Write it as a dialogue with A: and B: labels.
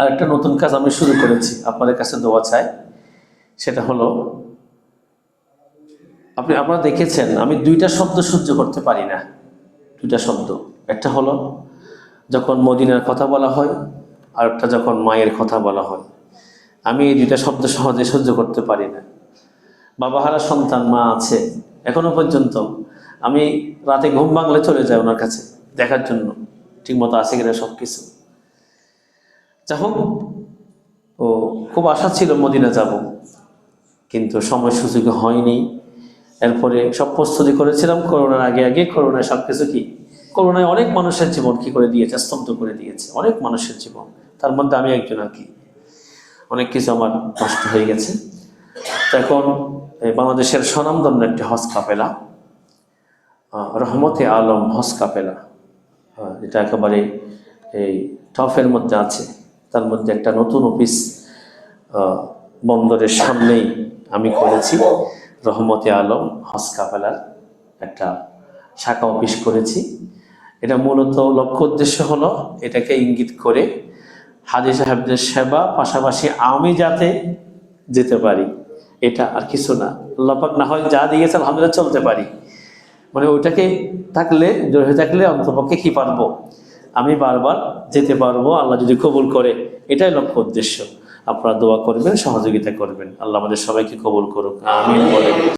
A: আর একটা নতুন কাজ আমি শুরু করেছি, আপনাদের কাছে দোয়া চাই। সেটা হলো, আপনি আপনারা দেখেছেন, আমি দুইটা শব্দ সহ্য করতে পারি না। দুইটা শব্দ। একটা হলো, যখন মদিনার কথা বলা হয়, আর একটা যখন মায়ের কথা বলা হয়। আমি এই দুইটা শব্দ সহজে সহ্য করতে পারি না। বাবাহারা সন্তান, মা আছে, এখনও পর্যন্ত আমি রাতে ঘুম ভাঙলে চলে যাই ওনার কাছে, দেখার জন্য। ঠিকমতো আছে কিনা সব কিছু যা হোক ও, খুব আশা ছিল মদিনা যাব, কিন্তু সময় সুযোগ হয়নি। এরপরে সব প্রস্তুতি করেছিলাম, করোনার আগে আগে। করোনায় সব কিছু কি? করোনায় অনেক মানুষের জীবন কি করে দিয়েছে? স্তব্ধ করে দিয়েছে, অনেক মানুষের জীবন। তার মধ্যে আমি একজন আর কি। অনেক কিছু আমার নষ্ট হয়ে গেছে। এখন বাংলাদেশের স্বনামধন্য একটি হজ কাপেলা রহমতে আলম হজ কাপেলা এটা একেবারে, এই, টফের মধ্যে আছে। তার মধ্যে একটা নতুন অফিস বন্দরের সামনেই আমি করেছি। রহমতে আলম, হজ কাপেলার একটা শাখা অফিস করেছি। এটা মূলত লক্ষ্য উদ্দেশ্য হলো এটাকে ইঙ্গিত করে হাজি সাহেবদের সেবা, পাশাপাশি আমি যাতে যেতে পারি, এটা আর কিছু না। আল্লাপাক না হয় যা দিয়েছে, আলহামদুলিল্লাহ চলতে পারি। মানে ওইটাকে থাকলে জোর হয়ে থাকলে অন্তপক্ষে কি পারব? আমি বারবার যেতে পারব, আল্লাহ যদি কবুল করে, এটাই লক্ষ্য উদ্দেশ্য। আপনারা দোয়া করবেন, সহযোগিতা করবেন। আল্লাহ আমাদের সবাইকে কবুল করুক। আমি বলে।